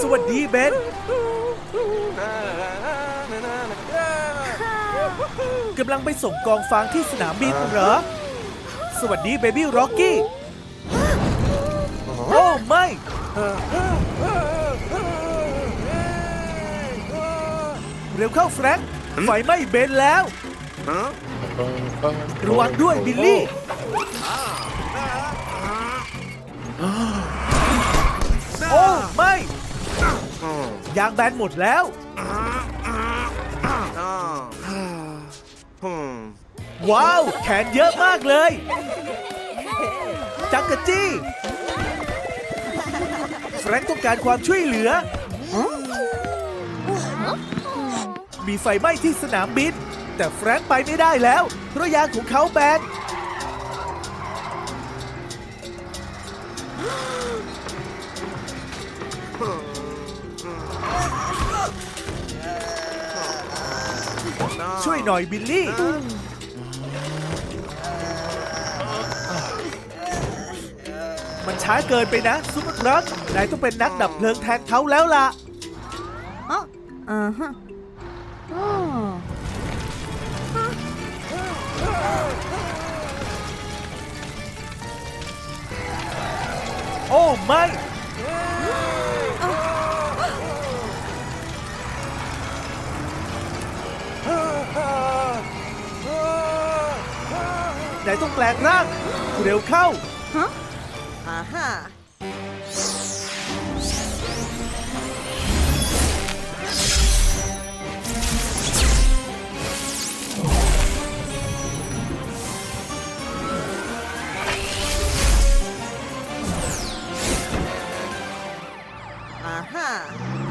สวัสดีเบนกำลังไปส่งกองฟางที่สนามบินเหรอ สวัสดีเบบี้ร็อกกี้ โอ้ไม่ เร็วเข้าแฟรงค์ไฟไหม้เบนแล้ว ระวังด้วยบิลลี่ โอ้ไม่ยางแบนหมดแล้ว ว้าว แขนเยอะมากเลย จักรจี้แฟรงค์ต้องการความช่วยเหลือ มีไฟไหม้ที่สนามบิน แต่แฟรงค์ไปไม่ได้แล้ว เพราะยางของเขาแบน หน่อยบิลลี่ มันช้าเกินไปนะซุปเปอร์ทรัค นายต้องเป็นนักดับเพลิงแทนเขาแล้วล่ะ อ๋ออ่าฮะอ๋อโอ้ไม่ นายต้องแปลงร่างเร็วเข้า ฮะอ่าฮะอ่าฮะ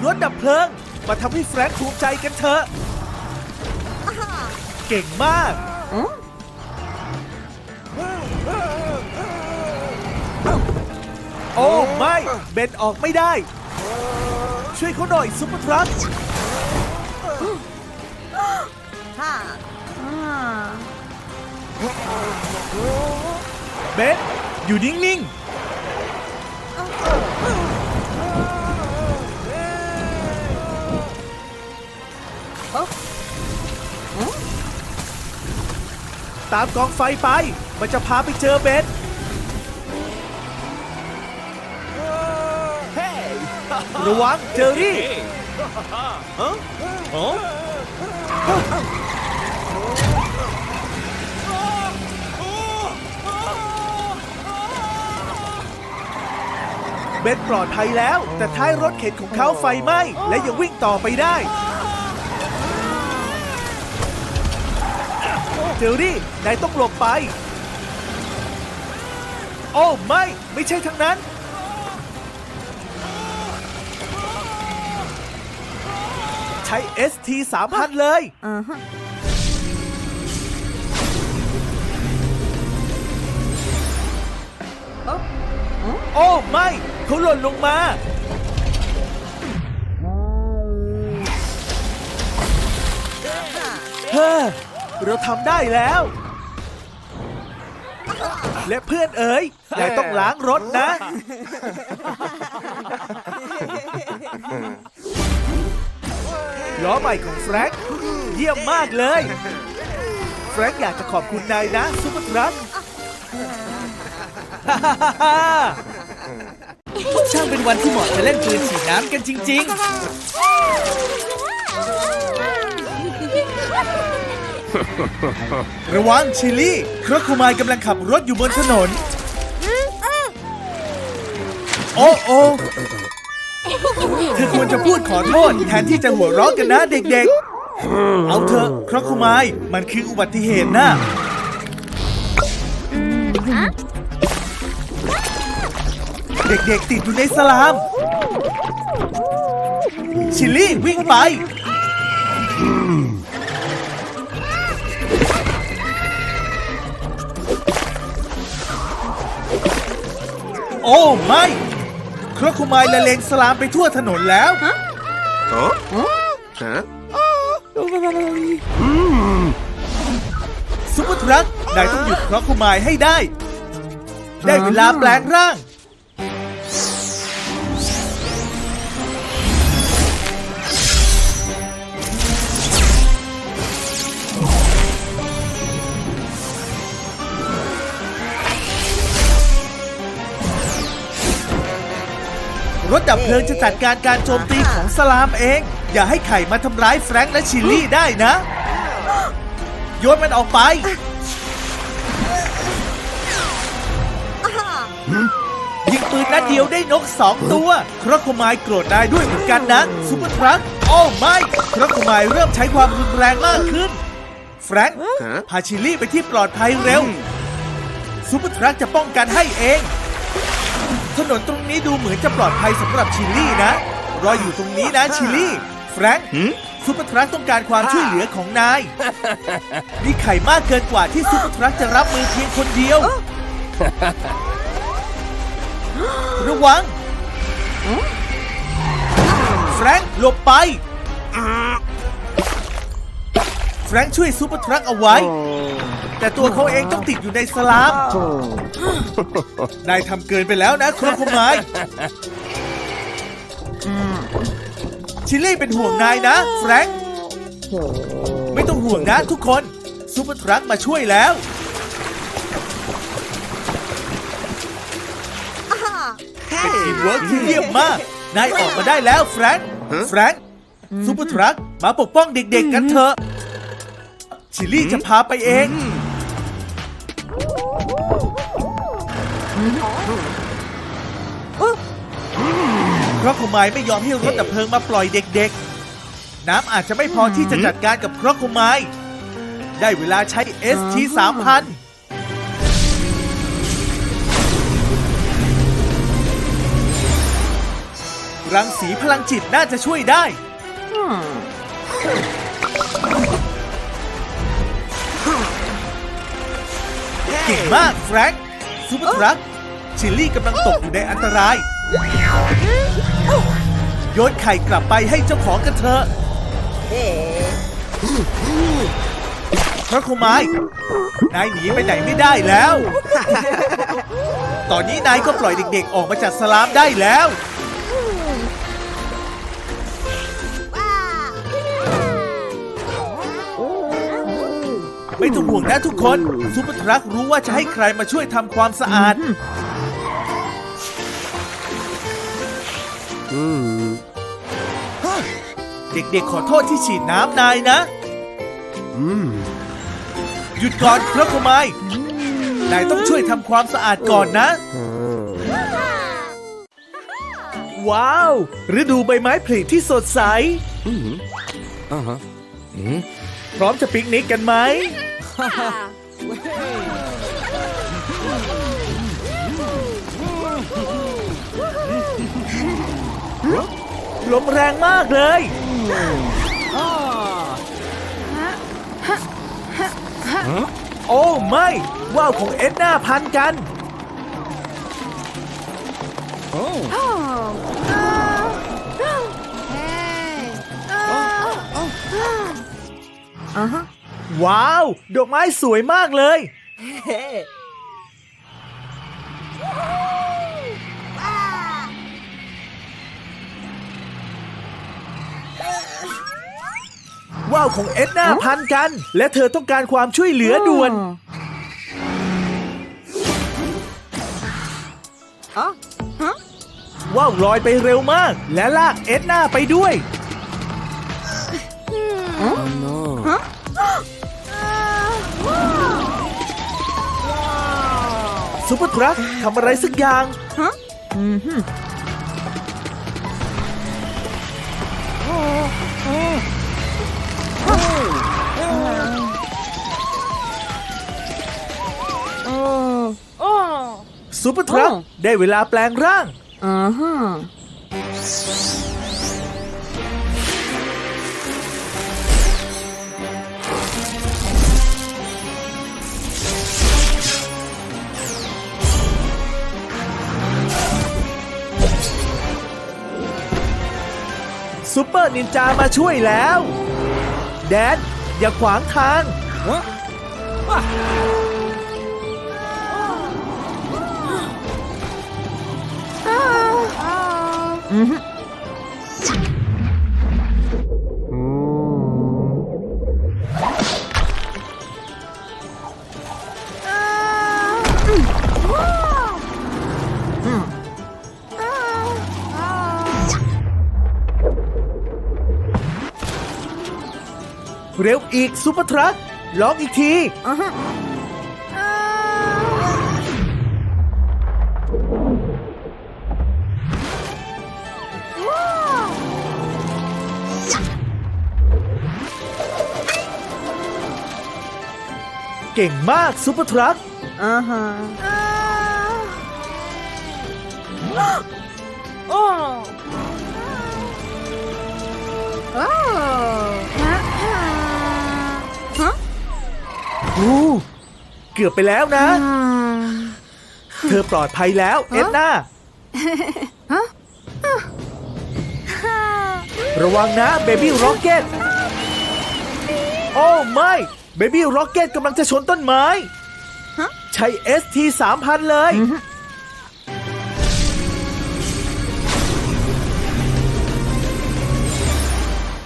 รถดับเพลิง มาทำให้แฟรงค์ภูมิใจกันเถอะเก่งมาก อืม เบนออกไม่ได้ ช่วยเขาหน่อยซุปเปอร์ทรัคฮะอ่าเบนอยู่นิ่งโอ้ๆ ตามกองไฟไป มันจะพาไปเจอเบน ระวังเจอรี่เบนปลอดภัยแล้ว แต่ท้ายรถเข็นของเขาไฟไหม้และยังวิ่งต่อไปได้ เจอรี่นายต้องหลบไป โอ้ไม่ ไม่ใช่ทั้งนั้น ใช้ ST 3000 เลย อ่าฮะโอ้อืมโอ้ไม่เขาหล่นลงมาฮะเฮ้อเราทำได้แล้ว และเพื่อนเอ๋ยนายต้องล้างรถนะ ล้อใหม่ของแฟรงค์เยี่ยมมากเลย แฟรงค์อยากจะขอบคุณนายนะซุปเปอร์ทรัคช่างเป็นวันที่เหมาะจะเล่นปืนฉีดน้ำกันจริง ๆ ระวังชิลลี่ครอคุมายกำลังขับรถอยู่บนถนน โอ้โอ้ เธอควรจะพูดขอโทษแทนที่จะหัวเราะกันนะเด็กๆ เอาเถอะครอคุมายมันคืออุบัติเหตุนะเด็กๆ ติดอยู่ในสลาม ชิลลี่วิ่งไป โอ้ไม่ ครอคุมายละเลงสลามไปทั่วถนนแล้วซุปเปอร์ทรัคนายต้องหยุดครอคุมายให้ได้ ได้เวลาแปลงร่าง รถดับเพลิงจะจัดการการโจมตีของสลามเอง อย่าให้ไข่มาทำร้ายแฟรงค์และชิลลี่ได้นะโยนมันออกไป ยิงปืนนัดเดียวได้นกสองตัวครอโคไมายโกรธนายด้วยเหมือนกันนะซูเปอร์ทรัคโอ้ไม่ครอโคไมายเริ่มใช้ความรุนแรงมากขึ้น แฟรงค์พาชิลลี่ไปที่ปลอดภัยเร็วซูเปอร์ทรัคจะป้องกันให้เอง ถนนตรงนี้ดูเหมือนจะปลอดภัยสำหรับชิลลี่นะ รออยู่ตรงนี้นะชิลลี่ แฟรงค์ซูเปอร์ทรัคต้องการความช่วยเหลือของนายมีไข่มากเกินกว่าที่ซูเปอร์ทรัคจะรับมือเพียงคนเดียว ระวัง แฟรงค์หลบไป แฟรงค์ช่วยซูเปอร์ทรัคเอาไว้ แต่ตัวเขาเองต้องติดอยู่ในสลามนายทำเกินไปแล้วนะครอบคมายชิลลี่เป็นห่วงนายนะแฟรงค์ไม่ต้องห่วงนะทุกคนซูเปอร์ทรัคมาช่วยแล้วเป็นทีมเวิร์กที่เยี่ยมมาก นายออกมาได้แล้วแฟรงค์แฟรงค์ซูเปอร์ทรัคมาปกป้องเด็กๆกันเถอะ ชิลลี่จะพาไปเอง เพราะคมายไม่ยอมให้รถดับเพลิงมาปล่อยเด็กๆ น้ำอาจจะไม่พอที่จะจัดการกับเครอกโคมาย ได้เวลาใช้ ST 3000รังสีพลังจิตน่าจะช่วยได้ เก่งมากแฟรงค์ซูเปอร์ทรัคชิลลี่กำลังตกอยู่ในอันตราย โยนไข่กลับไปให้เจ้าของกันเถอะพระคุมายนายหนีไปไหนไม่ได้แล้ว ตอนนี้นายก็ปล่อยเด็กๆออกมาจากสลามได้แล้ว ไม่ต้องห่วงนะทุกคนซูเปอร์ทรัครู้ว่าจะให้ใครมาช่วยทำความสะอาด เด็กๆขอโทษที่ฉีดน้ำนายนะ หยุดก่อนพระคุมายนายต้องช่วยทำความสะอาดก่อนนะ ว้าว ฤดูใบไม้ผลิที่สดใส พร้อมจะปิกนิกกันไหม ลมแรงมากเลยโอ้ไม่ ว่าวของเอ็ดน้าพันกันอ่าฮะว้าว ดอกไม้สวยมากเลยว่าวของเอ็ดนาพันกัน และเธอต้องการความช่วยเหลือด่วน อ๋อฮะว่าวลอยไปเร็วมาก และลากเอ็ดนาไปด้วย ซุปเปอร์ทรัคทำอะไรสักอย่าง ฮะอืมฮึโอ้โอ้ซุปเปอร์ทรัคอ้าวได้เวลาแปลงร่าง อ่าฮะ ซูเปอร์นินจามาช่วยแล้ว แดน อย่าขวางทาง อีกซูเปอร์ทรัคลองอีกทีอ่าฮะอ่าว้าวเก่งมากซูเปอร์ทรัคอ่าฮะอ่าโอ้ โอ้ อู้เกือบไปแล้วนะอืมเธอปลอดภัยแล้วเอ็ดนาระวังนะเบบี้ร็อกเก็ตโอ้ไม่เบบี้ร็อกเก็ตกำลังจะชนต้นไม้ฮะใช้ ST 3000 เลย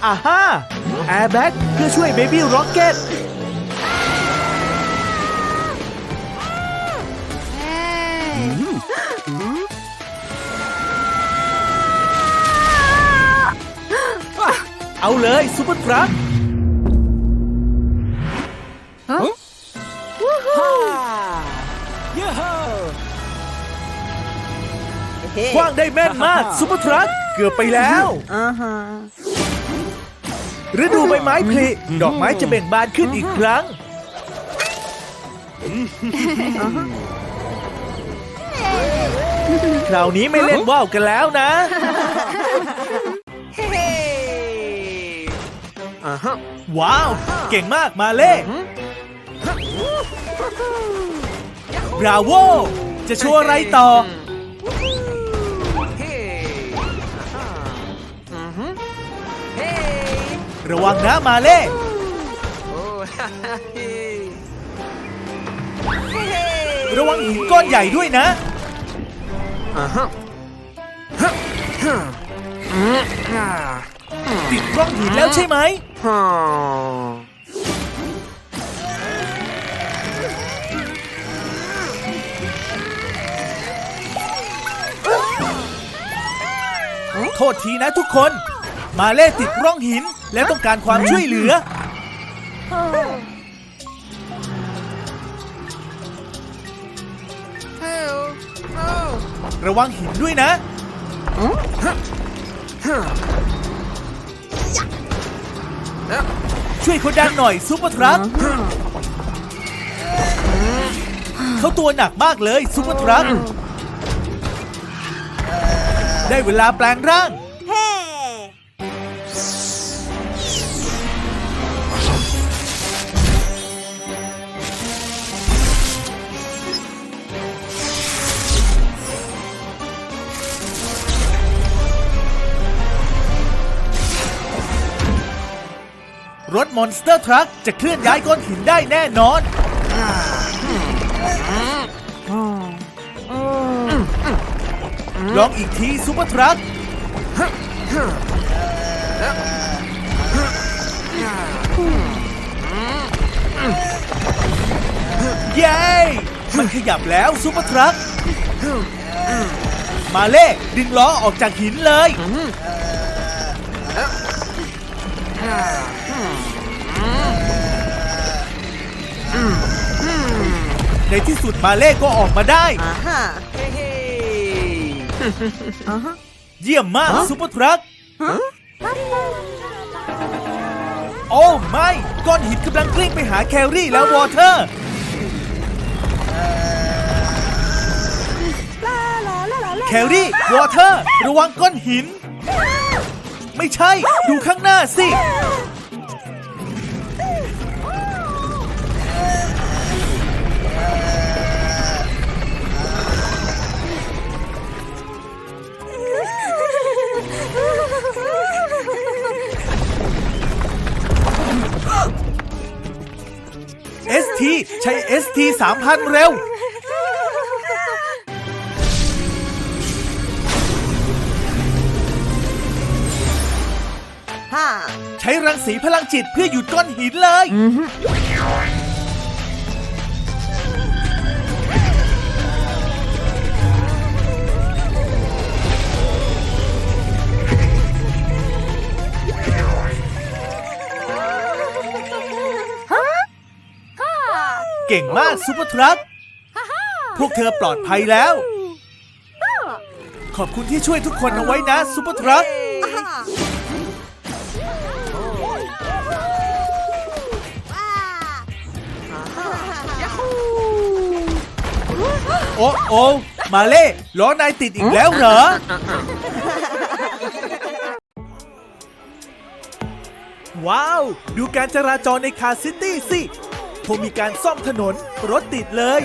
อ่าฮ่าแอร์แบ็กเพื่อช่วยเบบี้ร็อกเก็ต เอาเลยซูเปอร์ทรัคฮะวู้ฮู้กว้างได้แม่นมากซูเปอร์ทรัคเกือบไปแล้วอ่าฮะฤดูใบไม้ผลิดอกไม้จะเบ่งบานขึ้นอีกครั้ง คราวนี้ไม่เล่นว่าวกันแล้วนะ ว้าว เก่งมากมาเล่บราโว จะโชว์อะไรต่อ ระวังนะมาเล่ระวังหินก้อนใหญ่ด้วยนะติดกล้องหินแล้วใช่ไหม โทษทีนะทุกคน มาเล่ติดร่องหินและต้องการความช่วยเหลือ ระวังหินด้วยนะ ช่วยเขาดันหน่อยซุปเปอร์ทรัคเขาตัวหนักมากเลยซุปเปอร์ทรัคได้เวลาแปลงร่าง รถมอนสเตอร์ทรัคจะเคลื่อนย้ายก้อนหินได้แน่นอน ลองอีกทีซุปเปอร์ทรัคเย้ มันขยับแล้วซุปเปอร์ทรัค มาเล่ดึงล้อออกจากหินเลย ในที่สุดมาเล่ก็ออกมาได้ อ่าฮะอ่าฮะ เยี่ยมมากฮะ ซุปเปอร์ทรัคฮะโอ้ไม่ก้อนหินกำลังกลิ้งไปหาแครี่แล้ววอเตอร์แครี่วอเตอร์ ระวังก้อนหิน ไม่ใช่ ดูข้างหน้าสิ ST ใช้ ST 3000 เร็วฮ่าใช้รังสีพลังจิตเพื่อหยุดก้อนหินเลยแเก่งมากซูเปอร์ทรัคพวกเธอปลอดภัยแล้ว ขอบคุณที่ช่วยทุกคนเอาไว้นะซูเปอร์ทรัคโอ้โอ้มาเล่ล้อนายติดอีกแล้วเหรอ ว้าว ดูการจราจรในคาร์ซิตี้สิ คงมีการซ่อมถนนรถติดเลย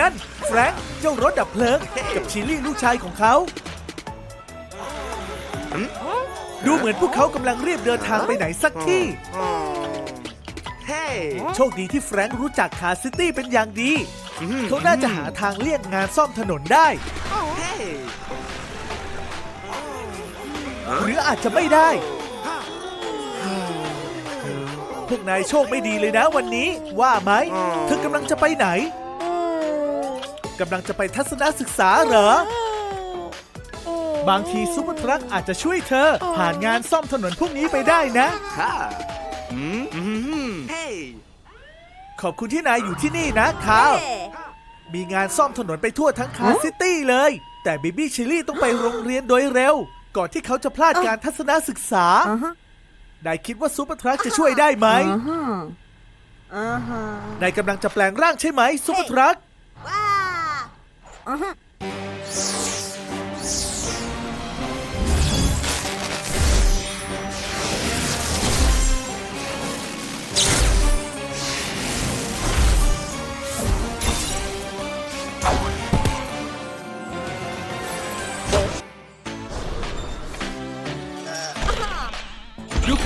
นั่นแฟรงค์เจ้ารถดับเพลิงกับชิลลี่ลูกชายของเขา ดูเหมือนพวกเขากำลังรีบเดินทางไปไหนสักที่ โชคดีที่แฟรงค์รู้จักคาซิตี้เป็นอย่างดี เขาน่าจะหาทางเลี่ยงงานซ่อมถนนได้ หรืออาจจะไม่ได้ วกนายโชคไม่ดีเลยนะวันนี้ ว่าไหม เธอกำลังจะไปไหนกำลังจะไปทัศนศึกษาเหรอ บางทีซุปเปอร์ทรัคอาจจะช่วยเธอ ผ่านงานซ่อมถนนพวกนี้ไปได้นะ Ha! Hmm? Mm-hmm. Hey! ขอบคุณที่นายอยู่ที่นี่นะคาวมีงานซ่อมถนนไปทั่วทั้งคาร์ซิตี้เลย แต่บิบี้ชิลลี่ต้องไปโรงเรียนโดยเร็ว ก่อนที่เขาจะพลาดการทัศนศึกษาอ่าฮะ นายคิดว่าซูเปอร์ทรัคจะช่วยได้ไหมอ่าฮะอ่าฮะนายกำลังจะแปลงร่างใช่ไหมซูเปอร์ทรัคอ่าฮะ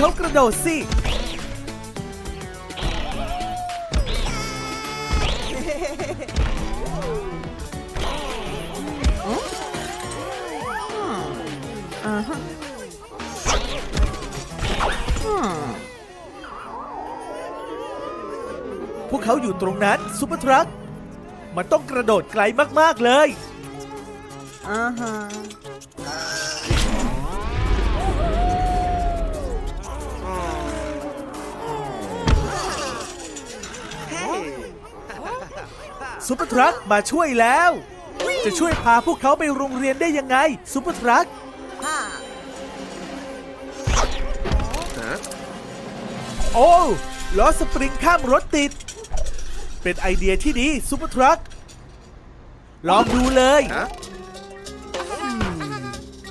เขากระโดดสิพวกเขาอยู่ตรงนั้นซูเปอร์ทรัคมันต้องกระโดดไกลมาก ๆ เลยอ่าฮะ ซูเปอร์ทรัคมาช่วยแล้ว จะช่วยพาพวกเขาไปโรงเรียนได้ยังไงซูเปอร์ทรัค Huh? โอ้ล้อสปริงข้ามรถติด เป็นไอเดียที่ดีซูเปอร์ทรัคลองดูเลย Huh?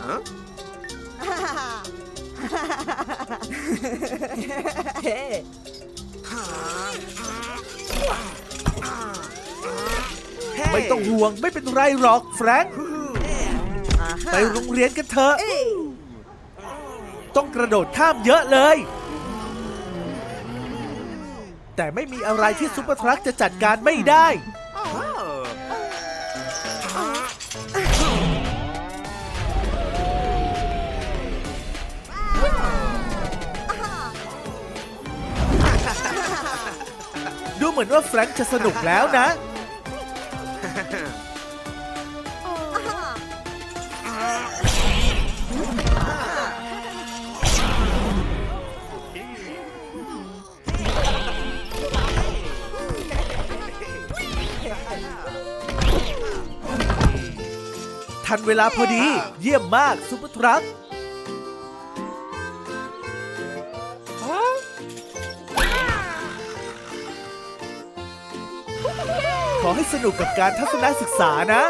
Huh? ไม่ต้องห่วงไม่เป็นไรหรอกแฟรงค์อ่าฮะไปโรงเรียนกันเถอะเอ้ยต้องกระโดดข้ามเยอะเลย แต่ไม่มีอะไรที่ซูเปอร์ทรัคจะจัดการไม่ได้ Oh! ดูเหมือนว่าแฟรงค์จะสนุกแล้วนะ ทันเวลาพอดี เยี่ยมมากซูเปอร์ทรัคขอให้สนุกกับการทัศนศึกษานะ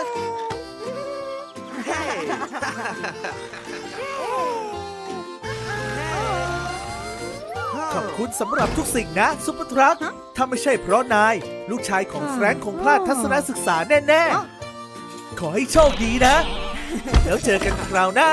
ขอบคุณสำหรับทุกสิ่งนะ ซุปเปอร์ทรัคถ้าไม่ใช่เพราะนาย ลูกชายของแฟรงค์คงพลาดทัศนศึกษาแน่ ๆ ขอให้โชคดีนะ แล้วเจอกันคราวหน้า